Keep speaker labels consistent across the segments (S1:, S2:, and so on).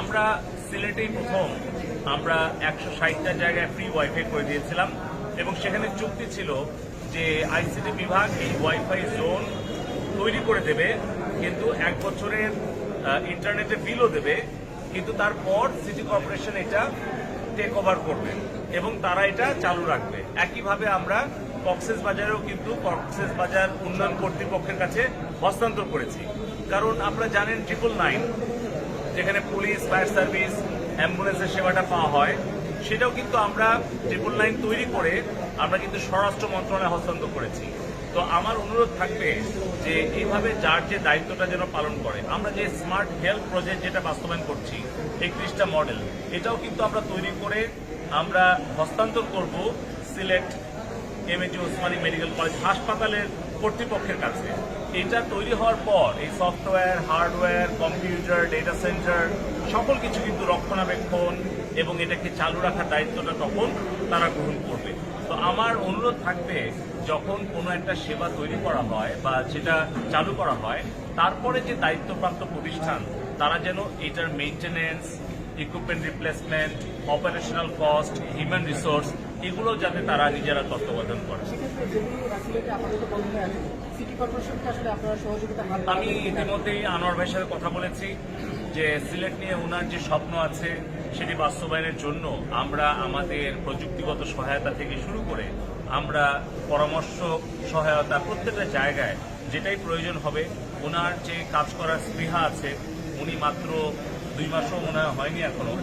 S1: আমরা সিলেটেই প্রথম আমরা একশো ষাটটা জায়গায় ফ্রি ওয়াইফাই করে দিয়েছিলাম এবং সেখানে চুক্তি ছিল যে আইসিটি বিভাগ এই ওয়াইফাই জোন তৈরি করে দেবে, কিন্তু এক বছরের ইন্টারনেটে বিলও দেবে, কিন্তু তারপর সিটি কর্পোরেশন এটা টেক ওভার করবে এবং তারা এটা চালু রাখবে। একইভাবে আমরা কক্সেস বাজারেও কিন্তু কক্সেস বাজার উন্নয়ন কর্তৃপক্ষের কাছে হস্তান্তর করেছি। কারণ আপনারা জানেন ট্রিপল নাইন যেখানে পুলিশ, ফায়ার সার্ভিস, অ্যাম্বুলেন্সের সেবাটা পাওয়া হয়, সেটাও কিন্তু আমরা ট্রিপল লাইন তৈরি করে আমরা কিন্তু স্বরাষ্ট্র মন্ত্রণালয়ে হস্তান্তর করেছি। তো আমার অনুরোধ থাকবে যে এইভাবে যার যে দায়িত্বটা যেন পালন করে, আমরা যে স্মার্ট হেলথ প্রজেক্ট যেটা বাস্তবায়ন করছি, একত্রিশটা মডেল এটাও কিন্তু আমরা তৈরি করে আমরা হস্তান্তর করব Sylhet MAG Osmani medical college হাসপাতালের কর্তৃপক্ষের কাছে। এটা তৈরি হওয়ার পর এই software hardware computer data centre সকল কিছু কিন্তু রক্ষণাবেক্ষণ এবং এটাকে চালু রাখার দায়িত্বটা তখন তারা গ্রহণ করবে। তো আমার অনুরোধ থাকবে, যখন কোনো একটা সেবা তৈরি করা হয় বা যেটা চালু করা হয়, তারপরে যে দায়িত্বপ্রাপ্ত প্রতিষ্ঠান, তারা যেন এটার maintenance equipment replacement operational cost human resource এগুলো যাতে তারা নিজেরা তত্ত্বাবধান করে। আমি ইতিমধ্যেই আনোয়ার ভাইয়ের সাথে কথা বলেছি যে সিলেট নিয়ে ওনার যে স্বপ্ন আছে, সেটি বাস্তবায়নের জন্য আমরা আমাদের প্রযুক্তিগত সহায়তা থেকে শুরু করে আমরা পরামর্শ সহায়তা প্রত্যেকটা জায়গায় যেটাই প্রয়োজন হবে ওনার যে কাজ করার স্পৃহা আছে, উনি মাত্র দুই মাসও মনে হয়নি এখনও।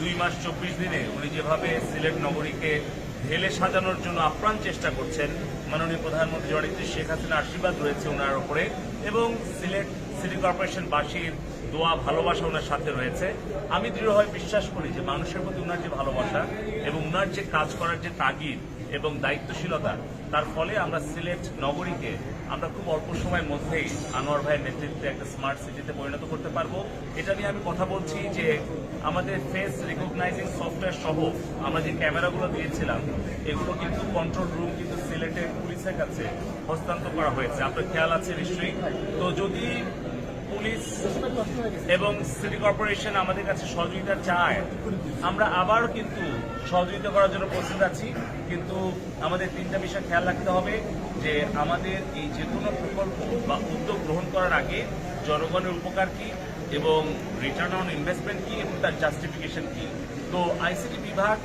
S1: দুই মাস চব্বিশ দিনে উনি যেভাবে সিলেট নগরীকে ঢেলে সাজানোর জন্য আপ্রাণ চেষ্টা করছেন, মাননীয় প্রধানমন্ত্রী জননেত্রী শেখ হাসিনার আশীর্বাদ রয়েছে ওনার ওপরে এবং সিলেট সিটি কর্পোরেশনবাসীর দোয়া, ভালোবাসা ওনার সাথে রয়েছে। আমি দৃঢ়ভাবে বিশ্বাস করি যে মানুষের প্রতি ওনার যে ভালোবাসা এবং ওনার যে কাজ করার যে তাগিদ এবং দায়িত্বশীলতা, তার ফলে আমরা সিলেট নগরীকে আমরা খুব অল্প সময়ের মধ্যেই আনোয়ার ভাইয়ের নেতৃত্বে একটা স্মার্ট সিটিতে পরিণত করতে পারব। এটা নিয়ে আমি কথা বলছি যে আমাদের ফেস রিকগনাইজিং সফটওয়্যার সহ আমরা যে ক্যামেরাগুলো দিয়েছিলাম, এগুলো কিন্তু কন্ট্রোল রুম কিন্তু সিলেটের পুলিশের কাছে হস্তান্তর করা হয়েছে। আপনার খেয়াল আছে নিশ্চয়ই। তো যদি পুলিশ এবং সিটি কর্পোরেশন আমাদের কাছে সহযোগিতা চায়। আমরা আবারও কিন্তু সহযোগিতা করার জন্য প্রস্তুত আছি, কিন্তু আমাদের তিনটা বিষয় খেয়াল রাখতে হবে যে আমাদের এই যে কোনো প্রকল্প বা উদ্যোগ গ্রহণ করার আগে জনগণের উপকার কি এবং রিটার্ন অন ইনভেস্টমেন্ট কি এবং তার জাস্টিফিকেশন কি। তো আইসিটি বিভাগ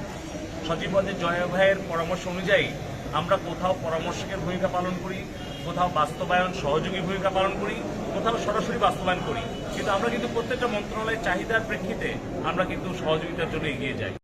S1: সচিবদের জয় ভাইয়ের পরামর্শ অনুযায়ী আমরা কোথাও পরামর্শকের ভূমিকা পালন করি কোথাও বাস্তবায়ন, সহযোগী ভূমিকা পালন করি, কোথাও সরাসরি বাস্তবায়ন করি। কিন্তু আমরা কিন্তু প্রত্যেকটা মন্ত্রণালয়ের চাহিদার প্রেক্ষিতে আমরা কিন্তু সহযোগিতার জন্য এগিয়ে যাই।